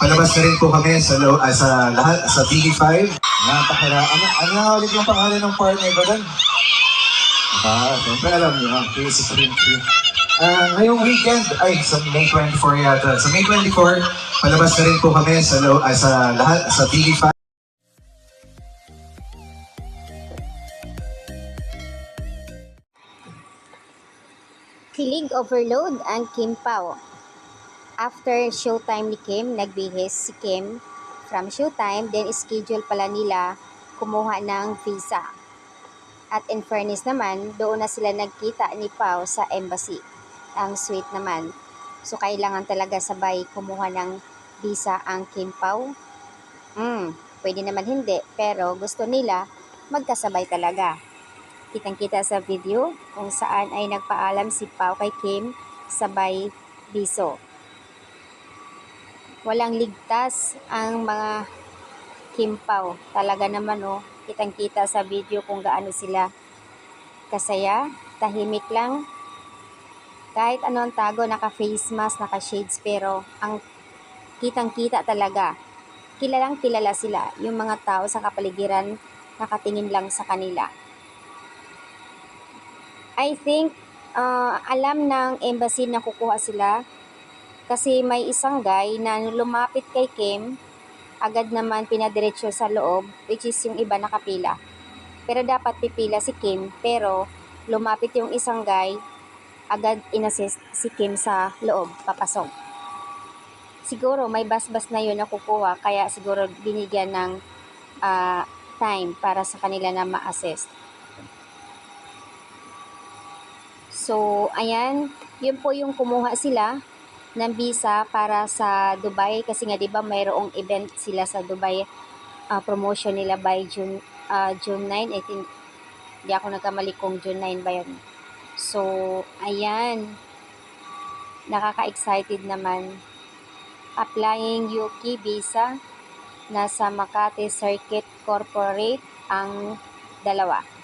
palabas na rin po kami sa, lo, ah, sa lahat, sa TV5. Napakara, ano, ano nga ulit yung pangalan ng partner ko doon? Ah, siyempre alam niyo, ah, Casey Cream Cream. Ah, ngayong weekend, ay, sa May 24 yata. Sa May 24, palabas na rin po kami sa, lo, ah, sa lahat, sa TV5. Kilig overload ang Kim Pao. After showtime ni Kim, nagbihis si Kim from showtime, then schedule pala nila kumuha ng visa. At in fairness naman, doon na sila nagkita ni Pao sa embassy. Ang sweet naman. So kailangan talaga sabay kumuha ng visa ang Kim Pao. Hmm, pwede naman hindi, pero gusto nila magkasabay talaga. Kitang-kita sa video kung saan ay nagpaalam si Pau kay Kim sabay biso. Walang ligtas ang mga Kim Pau. Talaga naman oh, kitang-kita sa video kung gaano sila kasaya, tahimik lang. Kahit ano ang tago, naka-face mask, naka-shades, pero ang kitang-kita talaga, kilalang kilala sila, yung mga tao sa kapaligiran nakatingin lang sa kanila. I think uh, alam ng embassy na kukuha sila kasi may isang guy na lumapit kay Kim agad naman pinadiretso sa loob which is yung iba nakapila. Pero dapat pipila si Kim pero lumapit yung isang guy agad inassist si Kim sa loob papasok. Siguro may basbas na yun na kukuha kaya siguro binigyan ng ah, time para sa kanila na ma-assist. So, ayan, yun po yung kumuha sila ng visa para sa Dubai. Kasi nga 'di ba mayroong event sila sa Dubai. Ah, promotion nila by June ah, June 9 I think. Di ako nagkamali kung June 9 ba yun. So ayan. Nakaka-excited naman. Applying Yuki visa nasa Makati Circuit Corporate ang dalawa